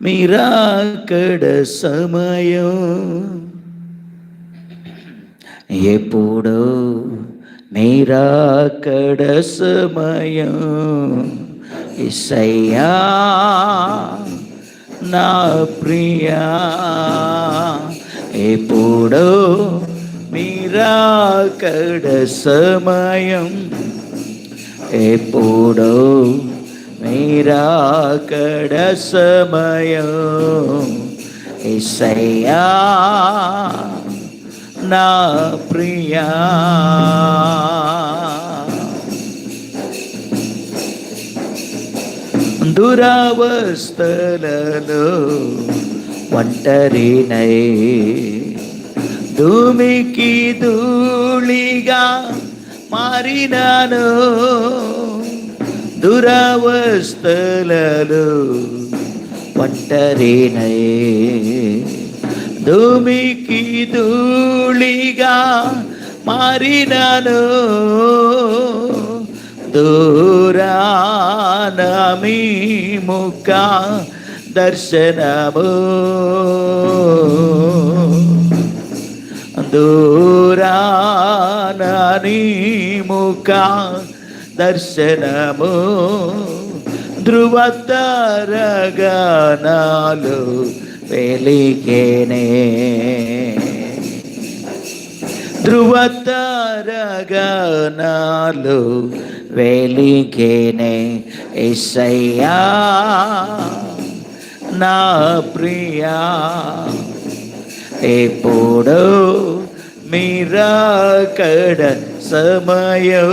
మీరాకడ సమయం ఎప్పుడో మీరాకడ సమయం ఇసయ్యా నా ప్రియా ఎప్పుడో మీరాకడ సమయం ఎప్పుడో మీరాకడ సమయం ఇసయ్యా నా ప్రియా దురావస్థలలో ఒంటరినై భూమికి ధూళిగా మారినాను దురవస్థలలో ఒంటరినై భూమికి ధూళిగా మారినను దూరానమీ ముఖ దర్శనము. దూరాన ముఖ దర్శనము ధృవతరగనాలు వెలికేనే ధృవతరగనాలు వెలికేనే ఎస్సయ్యా నా ప్రియా ఎప్పుడు మీరాకడ సమయం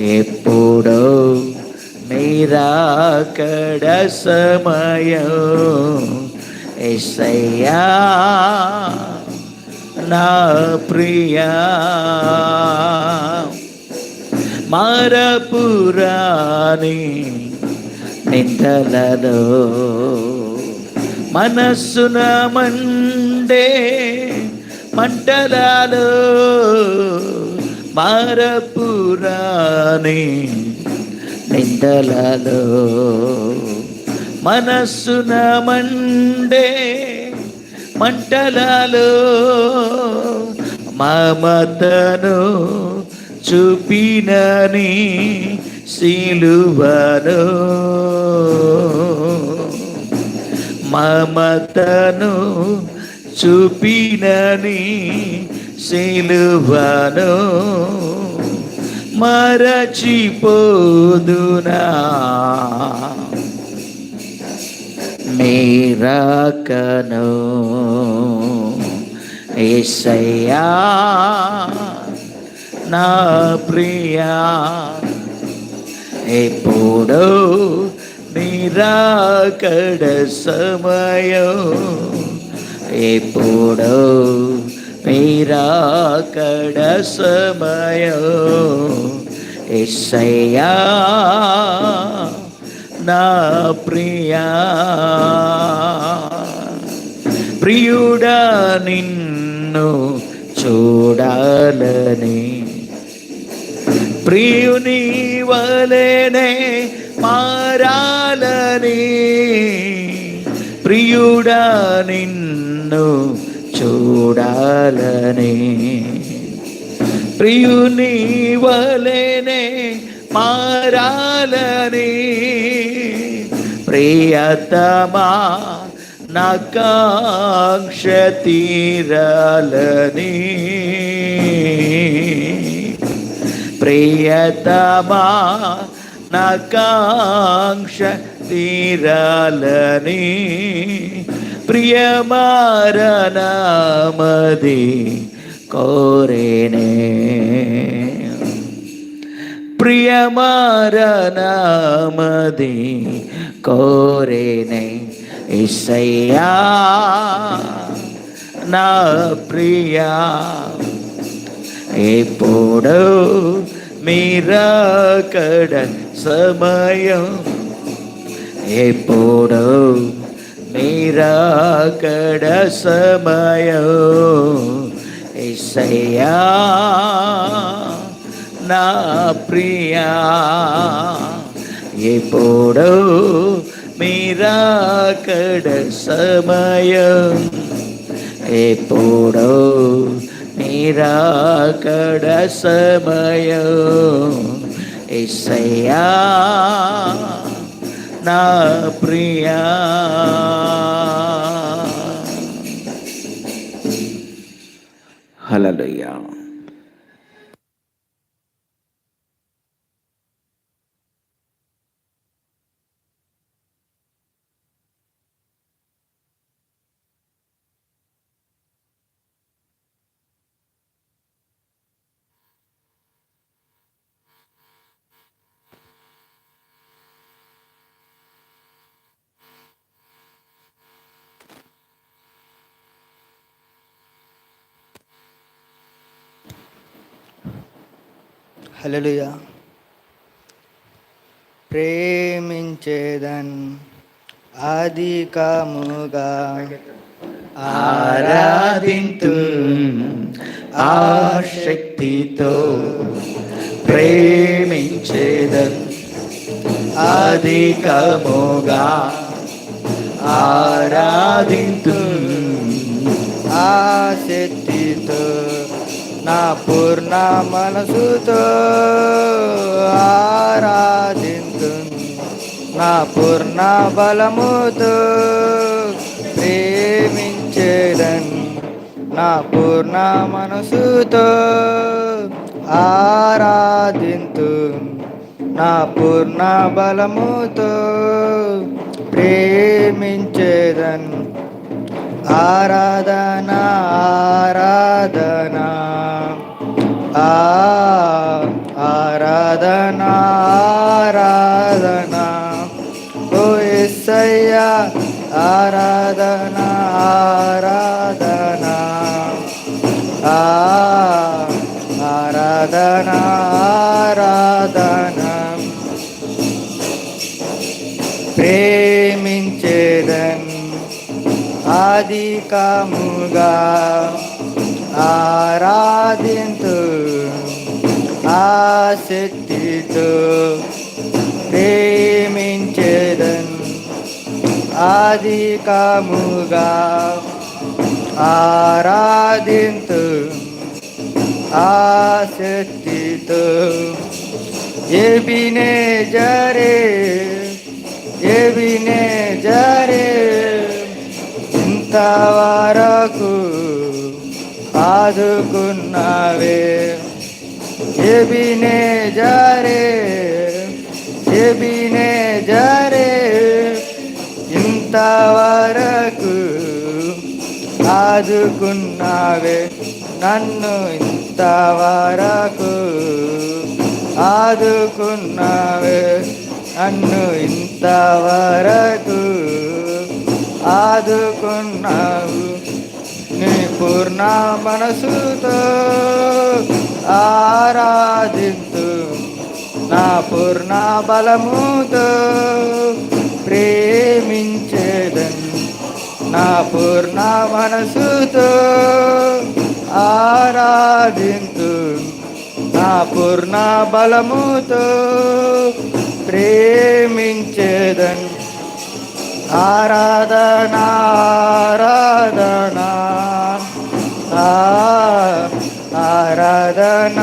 ఎప్పుడో మీరాకడ సమయం ఎస్సయ్యా నా ప్రియా. మరపురాని నిందలలో మనస్సున మండే మంటలలో మారపురాని నిందలలో మనస్సున మండే మంటలలో మమతను చూపినని సిలువను మమతను చూపినని సిలువను మరచిపోదునా? మీరాకను ఏసయ్యా నా ప్రియా ఎప్పుడు మీరాకడ సమయం ఎప్పుడో మీరాకడ సమయం ఎస్సయ్యా నా ప్రియా ప్రియుడా నిన్ను చూడాలని ప్రియుని వలెనే మారాలని ప్రియుడా నిన్ను చూడాలని. ప్రియుని వలెనే మారాలని. ప్రియతమా నాకాంక్ష తీరాలని. ప్రియతమా నాకాంక్ష తీరాలని. ప్రియమారనామది కోరేనే ప్రియమారనామది కోరేనే ఇసయ్యా నా ప్రియా ఎప్పుడు మీరాకడ సమయం ఎప్పుడు మీరాకడ సమయం ఎసయ్యా నా ప్రియా ఎప్పుడు మీరాకడ సమయం ఎప్పుడు మీరాకడ సమయం ఎస్సయ్యా నా ప్రియా హలలుయ్యా హల్లెలూయా. ప్రేమించేదన్ అధికముగా ఆరాధింతు ఆ శక్తితో ప్రేమించేదన్ అధికముగా ఆరాధింతు ఆ శక్తితో నా పూర్ణ మనసుతో ఆరాధింతు నా పూర్ణ బలముతో ప్రేమించేదన్. నా పూర్ణ మనసుతో ఆరాధింతు నా పూర్ణ బలముతో ప్రేమించేదన్. ఆరాధన ఆరాధన ఆ ఆరాధన ఆరాధన ఓ ఎస్సయ్య ఆరాధన ఆరాధన ఆ ఆరాధన అధికముగా ఆరాధింతు ఆసక్తితో ప్రేమించేదన్ అధికముగా ఆరాధింతు ఆసక్తితో ఎబినే జరే ఎబినే జరే ఇంతవరకు ఆదుకున్నావే. ఎబినే జరే ఎబినే జరే ఇంతవరకు ఆదుకున్నావే. నన్ను ఇంతవరకు ఆదుకున్నావే. నన్ను ఇంతవరకు ఆదుకున్నావు. నీ పూర్ణ మనసుతో ఆరాధింతు నా పూర్ణ బలముతో ప్రేమించేదన్. నా పూర్ణ మనసుతో ఆరాధింతు నా పూర్ణ బలముతో ప్రేమించేదన్. ఆరాధన ఆరాధన ఆ, ఆరాధన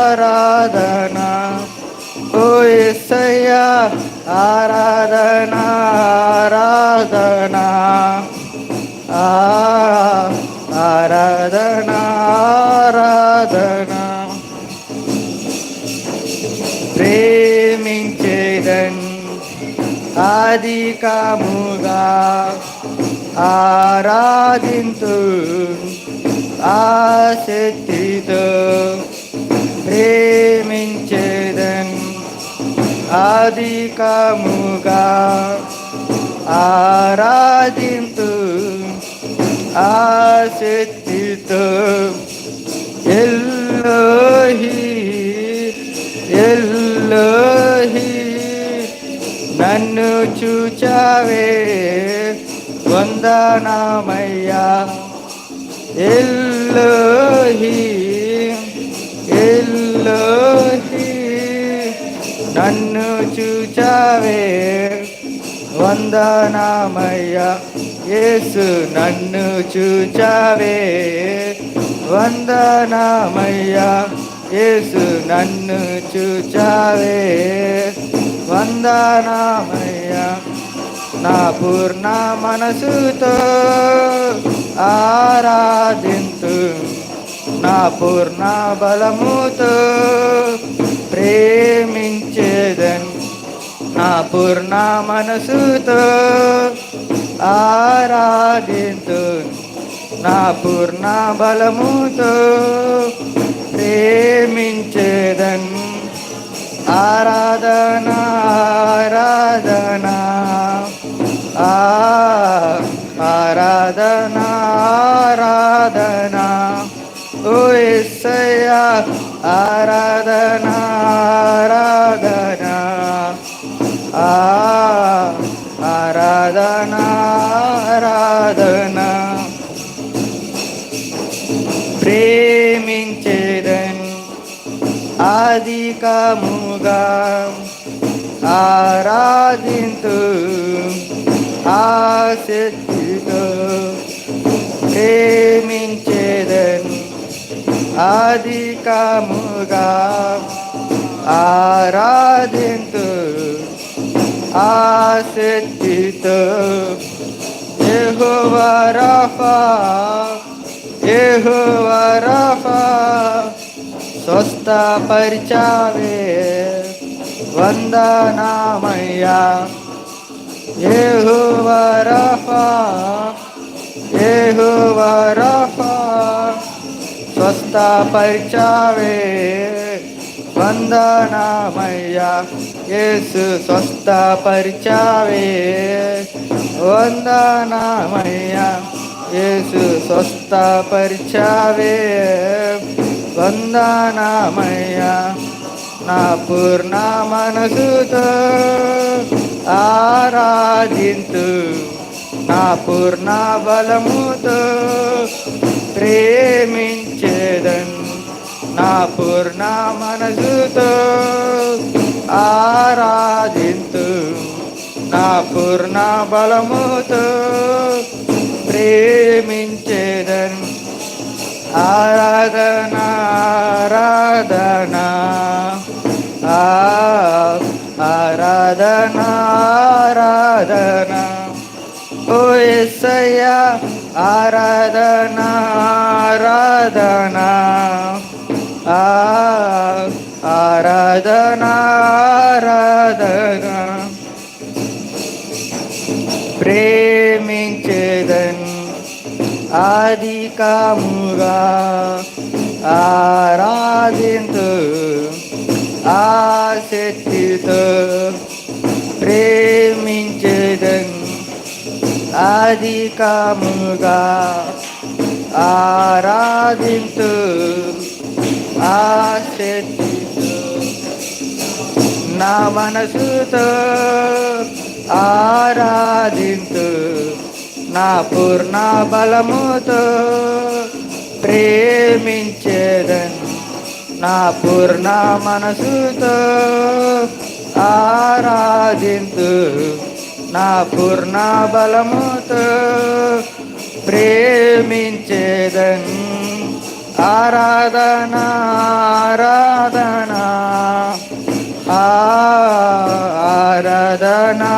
ఆరాధన ఓ ఎస్సయ్య అధికముగా ఆరాధింతు ఆసక్తితో ప్రేమించేదన్ అధికముగా ఆరాధింతు ఆసక్తితో ఎల్లోహి ఎల్లోహి నన్ను చూచావే వందనామయ్యా. ఎల్లోహి ఎల్లోహి నన్ను చూచావే వందనామయ్యా. యేసు నన్ను చూచావే వందనామయ్యా. యేసు నన్ను చూచావే. వందనామయ్యా నా పూర్ణ మనసుతో ఆరాధింతు నా పూర్ణ బలముతో ప్రేమించేదన్. నా పూర్ణ మనసుతో ఆరాధింతు నా పూర్ణ బలముతో ప్రేమించేదన్ ఆరాధన ఆరాధన. ఆ ఆరాధన ఆరాధన. ఓ ఎస్సయ్య ఆరాధనా. ఆదికముగా ఆరాధింతు ఆసక్తితో ప్రేమించేదన్ అధికముగా. ఆరాధింతు ఆసక్తితో యెహోవా రాఫా. యెహోవా రాఫా స్వస్థపరిచావే వందనామయ్యా యెహోవా రాఫా యెహోవా రాఫా స్వస్థపరిచావే వందనామయ్యా యేసు స్వస్థపరిచావే వందనామయ్యా యేసు స్వస్థపరిచావే వందనామయ్యా. నా పూర్ణ మనసుతో ఆరాధింతు నా పూర్ణ బలముతో ప్రేమించేదన్. నా పూర్ణ మనసుతో ఆరాధింతు నా పూర్ణ బలముతో ప్రేమించేదన్. ఆరాధన ఆరాధన ఆ, ఆరాధన ఆరాధన ఓ ఎస్సయ్య ఆరాధన ఆరాధన ఆదికాముగా ఆరాధింతు ఆసక్తితో ప్రేమించేదన్ ఆదికాముగా ఆరాధింతు ఆసక్తితో నా మనసుతో ఆరాధింతు నా పూర్ణ బలముతో ప్రేమించేదన్. నా పూర్ణ మనసుతో ఆరాధింతు నా పూర్ణ బలముతో ప్రేమించేదన్. ఆరాధన ఆరాధన ఆరాధనా.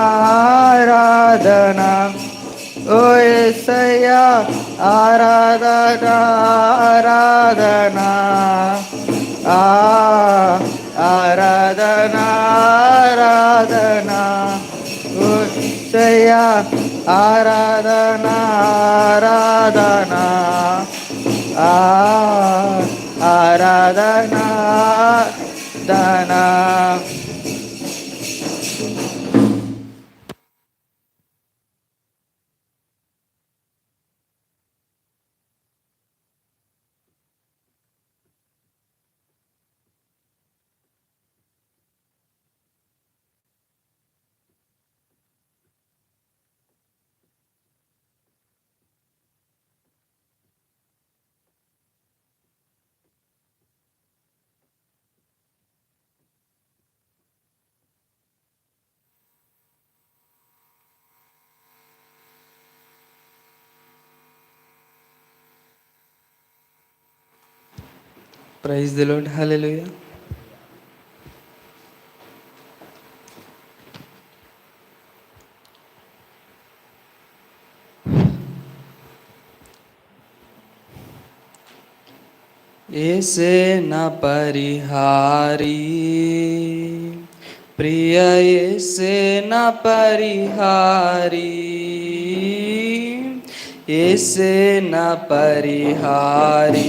ఓ ఎస్సయ్య ఆరాధన ఆరాధన ఆ, ఆరాధన ఆరాధన ఓ ఎస్సయ్య ఆరాధన ఆరాధన ఆ, ఆరాధన ఆరాధన ప్రైజ్ ది లార్డ్ హల్లెలూయా ఏసే నా పరిహారి. ప్రియ ఏసే నా పరిహారి. ఏసే నా పరిహారీ.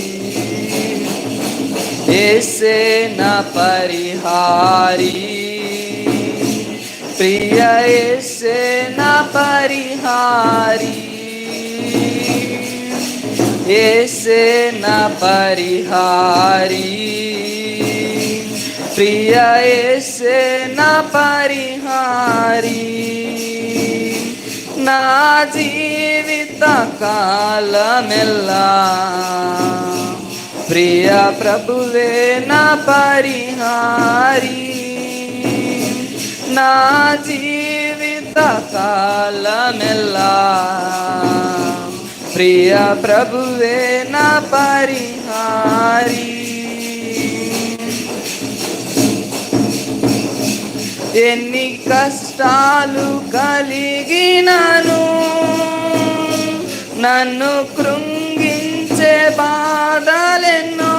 ఏసే నా పరిహారి ప్రియ ఏసే నా పరిహారి ఏసే నా పరిహారి ప్రియ ఏసే నా పరిహారి నా జీవిత కాలమెల్లా ప్రియ ప్రభువే నా పరిహారి. నా జీవిత కాలమెల్లా. ప్రియ ప్రభువే నా పరిహారి. ఎన్ని కష్టాలు కలిగినను నన్ను కృంగించే బాధలెన్నో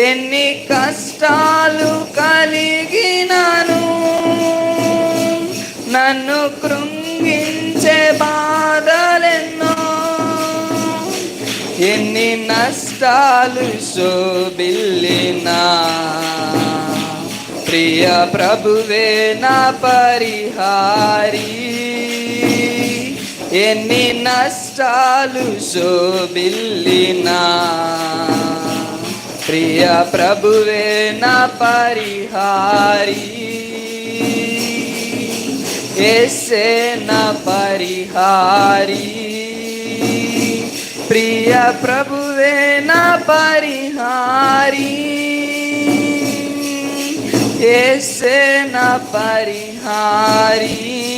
ఎన్ని కష్టాలు కలిగినను నన్ను కృంగించే బాధలెన్నో ఎన్ని నష్టాలు శోభిల్లినా. ప్రియ ప్రభువే నా పరిహారీ ఎన్ని నష్టాలు శోభిల్లినా. ప్రియ ప్రభువే నా పరిహారి. ఎస్సే నా పరిహారి. ప్రియ ప్రభువే నా పరిహారి. ఎస్సే నా పరిహారి.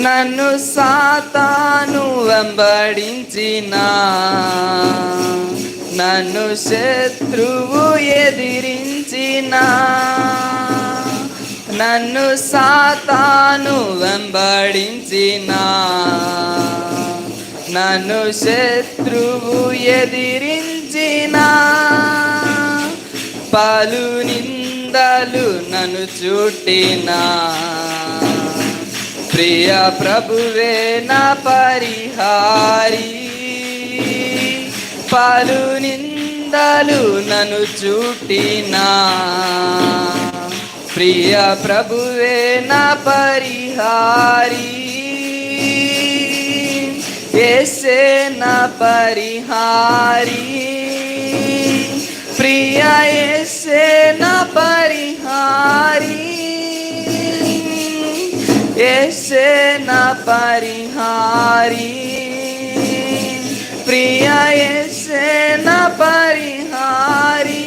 నన్ను సాతాను వెంబడించిన. నన్ను శత్రువు ఎదిరించిన. నన్ను సాతాను వెంబడించిన. నన్ను శత్రువు ఎదిరించిన. పలు నిందలు నన్ను చుట్టినా. ప్రియ ప్రభువే నా పరిహారి. పలు నిందలు నన్ను చుట్టినా. ప్రియ ప్రభువే నా పరిహారి. ఎసే నా పరిహారి. ప్రియ ఎసే నా పరిహారీ. ఎసే పరిహారి. ప్రియ ఎసే పరిహారి.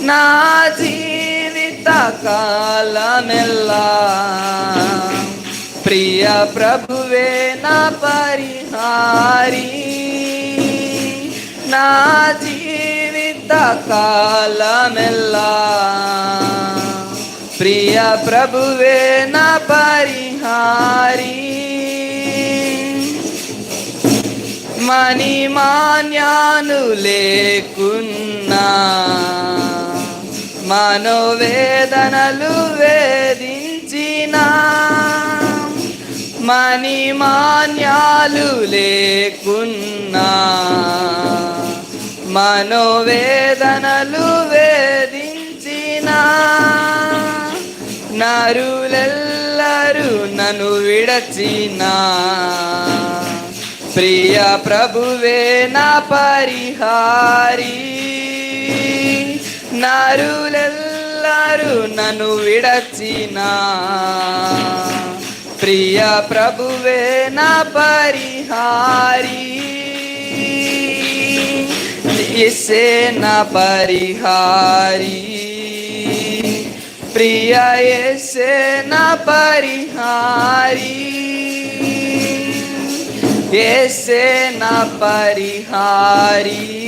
నా జీవిత కాలమెల్లా. ప్రియ ప్రభువే నా పరిహారి. నా జీవిత కాలమెల్లా. ప్రియ ప్రభువే నా పరిహారి. మణిమాన్యాను లేకున్నా మనోవేదనలు వేధించిన మణి మాన్యాలు లేకున్నా మనోవేదనలు వేధించినా. నరులెల్లరూ నన్ను విడచిన. ప్రియ ప్రభువే నా పరిహారి. నరులెల్లరూ నన్ను విడచిన. ప్రియ ప్రభువే నా పరిహారి. ఇసే నా పరిహారి. ప్రియ ఎసే నా పరిహారి. ఎసే నా పరిహారి.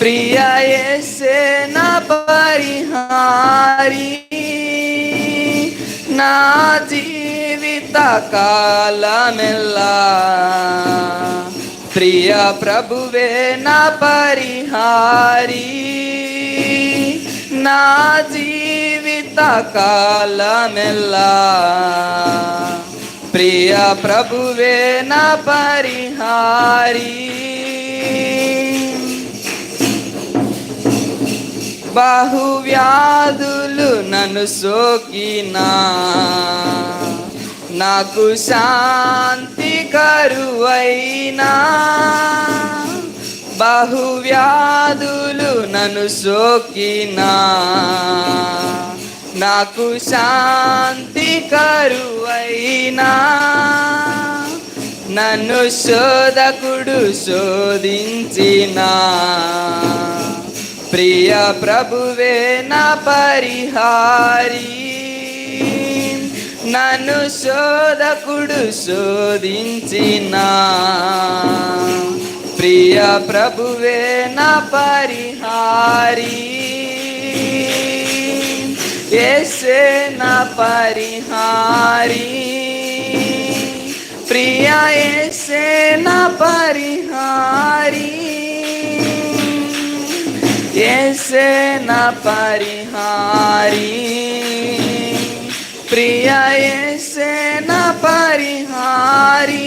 ప్రియ ఎసే నా పరిహారి. నా జీవిత కాలమెల్లా. ప్రియ ప్రభువే నా పరిహారీ. నా జీవిత కాలమెల్లా ప్రియ ప్రభువే నా పరిహారి. బహువ్యాధులు నన్ను సోకినా. నాకు శాంతి కరువైనా. బహువ్యాధులు నన్ను సోకినా. నాకు శాంతి కరువైనా. నన్ను శోధకుడు శోధించినా. ప్రియ ప్రభువే నా పరిహారి. నన్ను శోధకుడు శోధించిన. ప్రియ ప్రభువే నా పరిహారి ఎసే నా పరిహారి ప్రియ ఎసే నా పరిహారి ఎసే నా పరిహారి ప్రియ ఎసే నా పరిహారి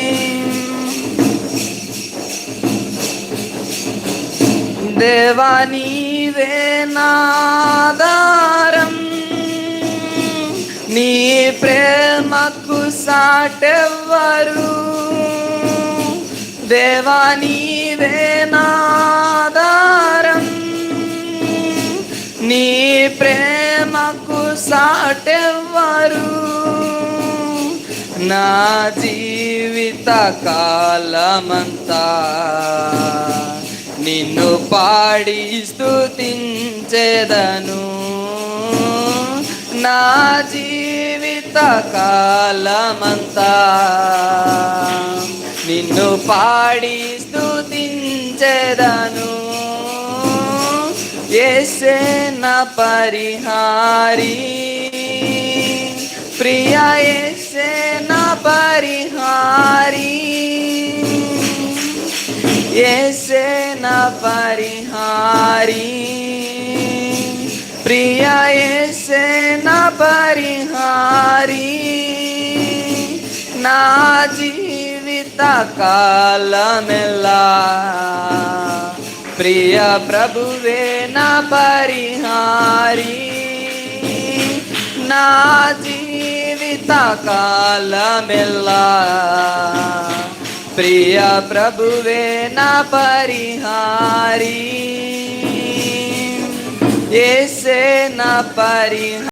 దేవా నీవే నీ ప్రేమకు సాటెవ్వరు. దేవా నీవే నీ ప్రేమకు సాటెవ్వరు. నా జీవిత కాలమంతా నిన్ను పాడి స్తుతించెదను. నా జీవిత కాలమంతా నిన్ను పాడి స్తుతించెదను. ఎసే నా పరిహారి. ప్రియ ఎసే నా పరిహారీ. ఎసే నా పరిహారి ప్రియ ఎసే నా పరిహారి నా జీవిత కాలమెల్లా ప్రియ ప్రభువే నా పరిహారి నా జీవిత కాలమెల్లా ప్రియ ప్రభువే నా పరిహారీ. ఏసే నా పరిహారీ